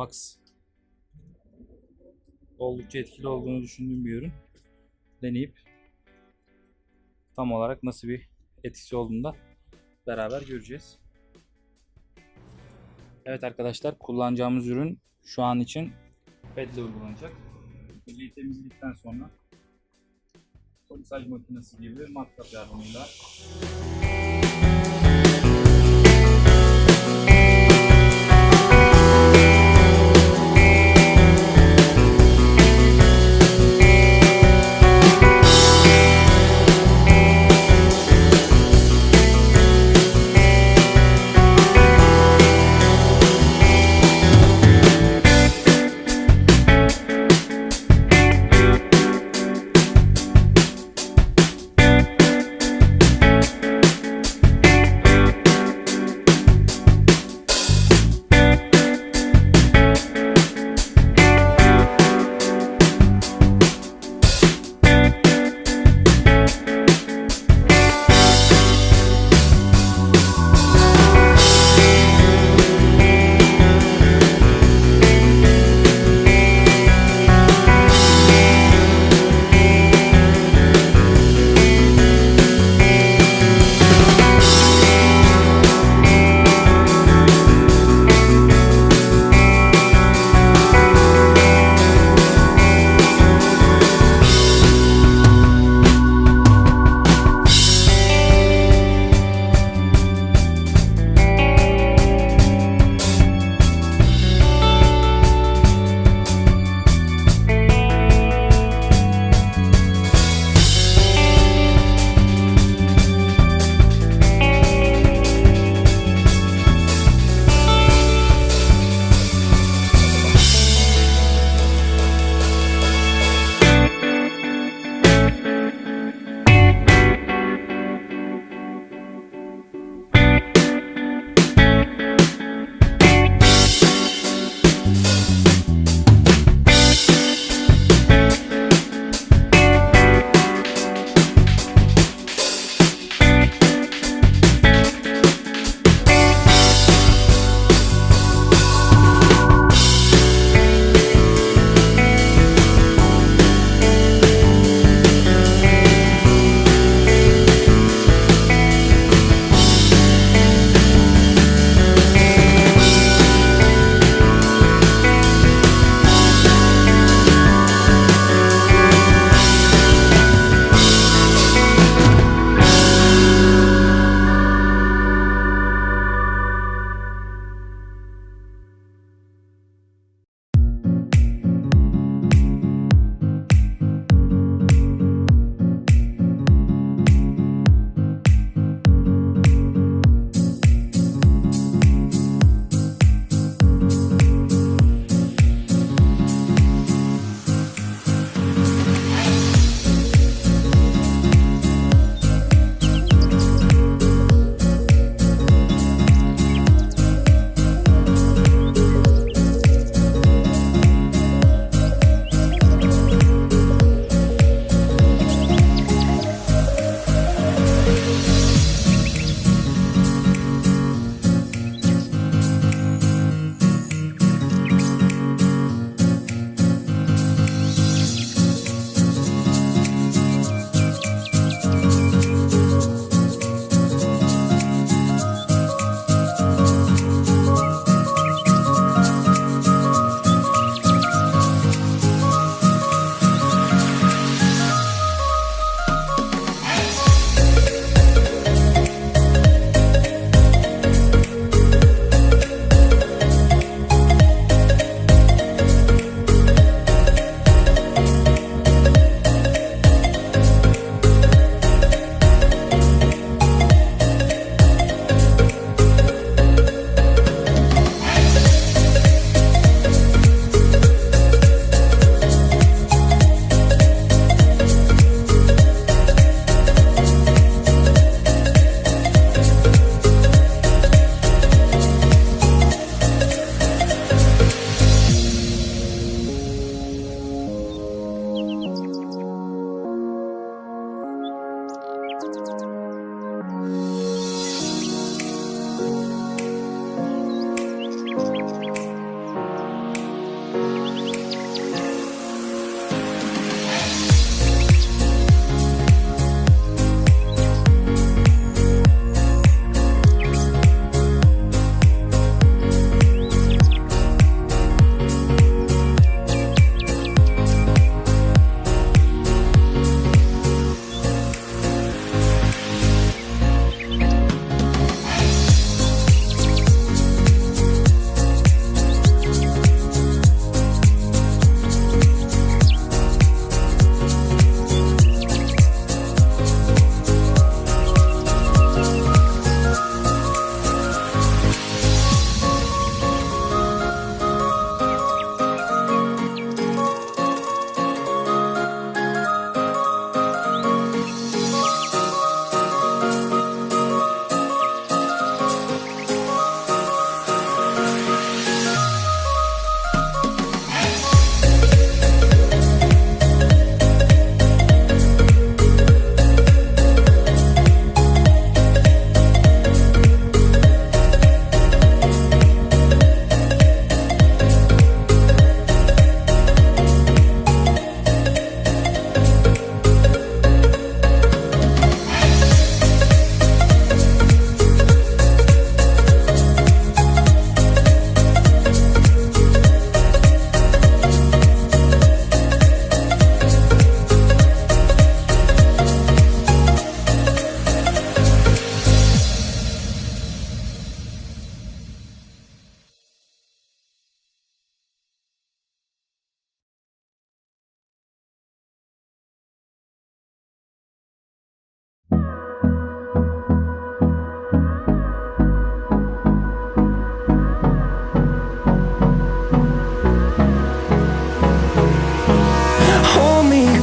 Wax oldukça etkili olduğunu düşündüğüm bir ürün. Deneyip tam olarak nasıl bir etkisi olduğunu da beraber göreceğiz. Evet arkadaşlar kullanacağımız ürün şu an için pedle uygulanacak. Pedleyi temizledikten sonra polisaj makinesi gibi matkap yardımıyla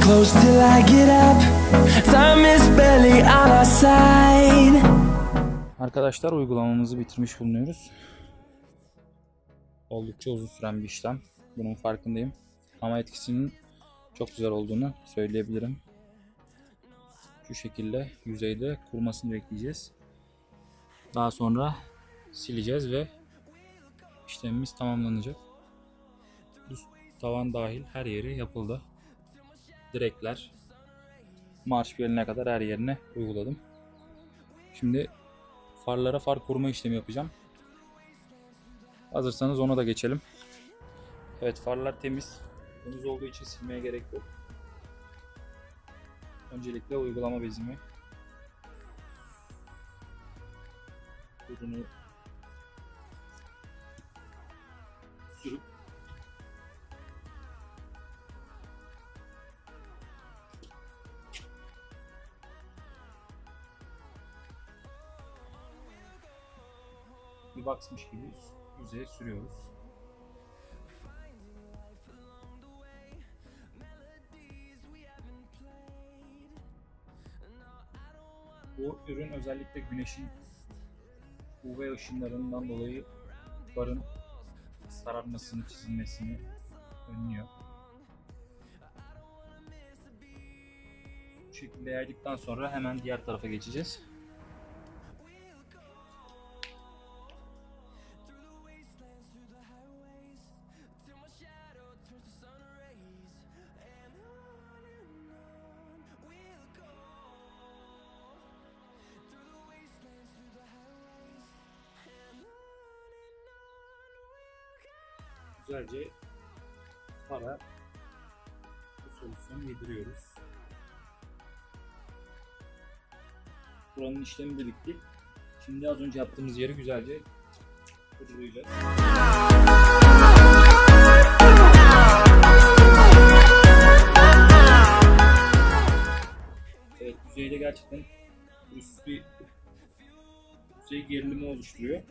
close till I get up. Time is barely on our side. Arkadaşlar uygulamamızı bitirmiş bulunuyoruz. Oldukça uzun süren bir işlem. Bunun farkındayım. Ama etkisinin çok güzel olduğunu söyleyebilirim. Şu şekilde yüzeyde kurumasını bekleyeceğiz. Daha sonra sileceğiz ve işlemimiz tamamlanacak. Üst tavan dahil her yeri yapıldı. Direkler marş beline kadar her yerine uyguladım. Şimdi farlara far koruma işlemi yapacağım. Hazırsanız ona da geçelim. Evet farlar temiz. Temiz olduğu için silmeye gerek yok. Öncelikle uygulama bezimi. Ürünü sürüp baksmış gibi yüzeye sürüyoruz. Bu ürün özellikle güneşin UV ışınlarından dolayı farın sararmasını, çizilmesini önlüyor. Bu şekilde yaydıktan sonra hemen diğer tarafa geçeceğiz. Güzelce para bu solüsyonu yediriyoruz. Buranın işlemi de bitti. Şimdi az önce yaptığımız yeri güzelce kurgulayacağız. Evet, yüzeyde gerçekten üst bir yüzey gerilimi oluşturuyor.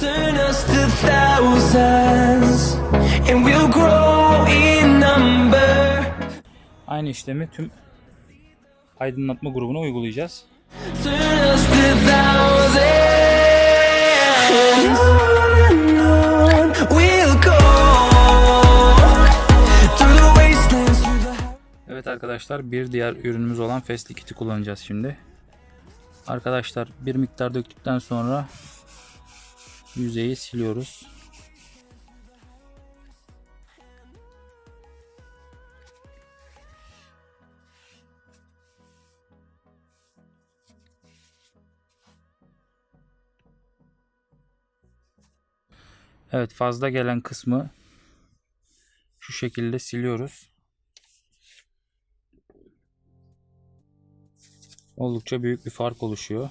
Turn us to thousands, and we'll grow in number. Aynı işlemi tüm aydınlatma grubuna uygulayacağız. Turn us to thousands. And on and on we'll go through the wastelands, through the Evet arkadaşlar bir diğer ürünümüz olan Fast Liquid'i kullanacağız şimdi. Arkadaşlar bir miktar döktükten sonra yüzeyi siliyoruz. Evet fazla gelen kısmı şu şekilde siliyoruz. Oldukça büyük bir fark oluşuyor.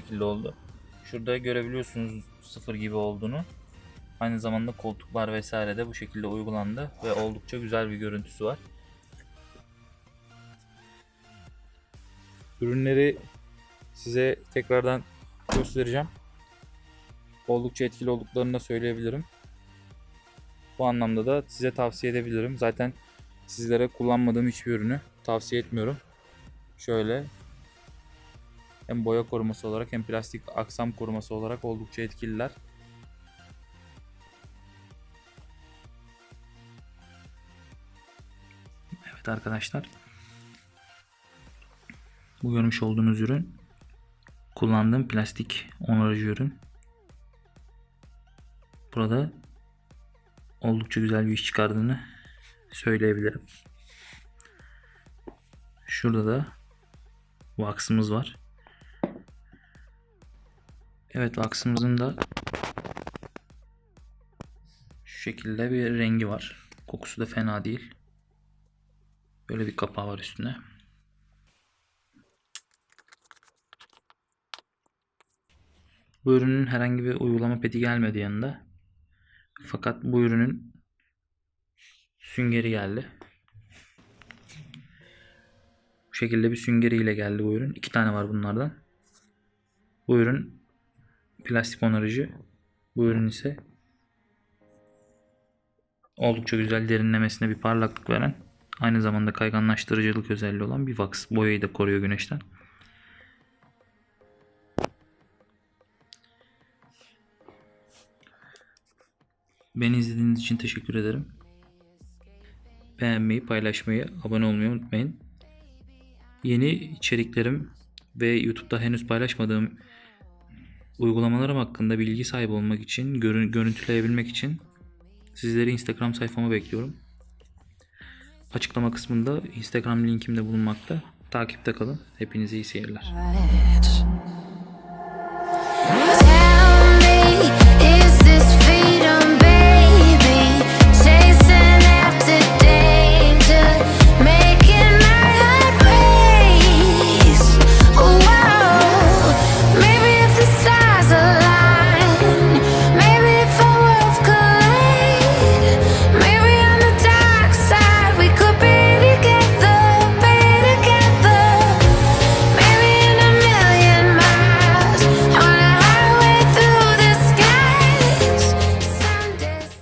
Şekilde oldu. Şurada görebiliyorsunuz sıfır gibi olduğunu. Aynı zamanda koltuklar vesaire de bu şekilde uygulandı ve oldukça güzel bir görüntüsü var. Ürünleri size tekrardan göstereceğim. Oldukça etkili olduklarını da söyleyebilirim. Bu anlamda da size tavsiye edebilirim. Zaten sizlere kullanmadığım hiçbir ürünü tavsiye etmiyorum. Şöyle hem boya koruması olarak hem plastik aksam koruması olarak oldukça etkililer. Evet arkadaşlar. Bu görmüş olduğunuz ürün kullandığım plastik onarıcı ürün. Burada oldukça güzel bir iş çıkardığını söyleyebilirim. Şurada da vaksımız var. Evet vaksımızın da şu şekilde bir rengi var. Kokusu da fena değil. Böyle bir kapağı var üstüne. Bu ürünün herhangi bir uygulama pedi gelmedi yanında. Fakat bu ürünün süngeri geldi. Bu şekilde bir süngeriyle geldi bu ürün. İki tane var bunlardan. Bu ürün plastik onarıcı. Bu ürün ise oldukça güzel derinlemesine bir parlaklık veren aynı zamanda kayganlaştırıcılık özelliği olan bir wax. Boyayı da koruyor güneşten. Beni izlediğiniz için teşekkür ederim. Beğenmeyi, paylaşmayı, abone olmayı unutmayın. Yeni içeriklerim ve YouTube'da henüz paylaşmadığım uygulamalarım hakkında bilgi sahibi olmak için, görün- görüntüleyebilmek için sizleri Instagram sayfama bekliyorum. Açıklama kısmında Instagram linkim de bulunmakta. Takipte kalın. Hepinize iyi seyirler.